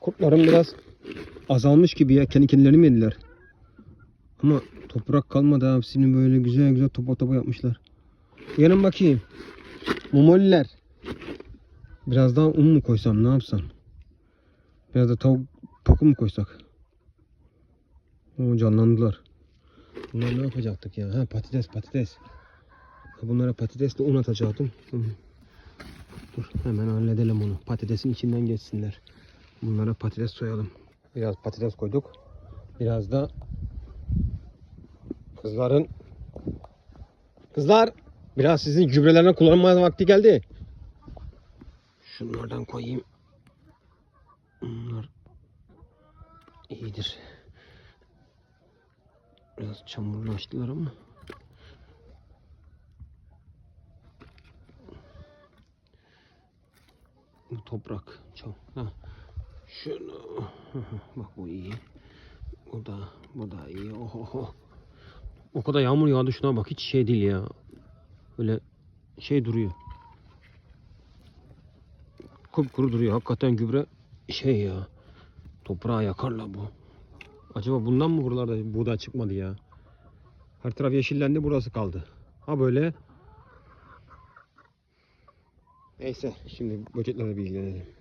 kurtlarım biraz azalmış gibi ya. Kendi kendilerini yediler? Ama toprak kalmadı hepsini böyle güzel güzel topa topa yapmışlar. Gelin bakayım. Mumoliler. Biraz daha un mu koysam ne yapsam? Biraz da tavuk toku mu koysak? Oo, canlandılar. Bunlar ne yapacaktık ya? Ha patates patates. Bunlara patatesle un atacaktım. Dur hemen halledelim onu. Patatesin içinden geçsinler. Bunlara patates soyalım. Biraz patates koyduk. Biraz da kızların kızlar biraz sizin gübrelerini kullanma vakti geldi. Şunlardan koyayım. Bunlar iyidir. Biraz çamurlaştılar ama. Bu toprak. Çok. Ha. Şunu. Bak bu iyi. Bu da bu da iyi. Oho. O kadar yağmur yağdı şuna bak hiç şey değil ya. Böyle şey duruyor. Kupkuru duruyor. Hakikaten gübre şey ya. Toprağı yakarla bu. Acaba bundan mı buralarda buğday çıkmadı ya? Her taraf yeşillendi burası kaldı. Ha böyle. Neyse şimdi böceklerle bir ilgilenelim.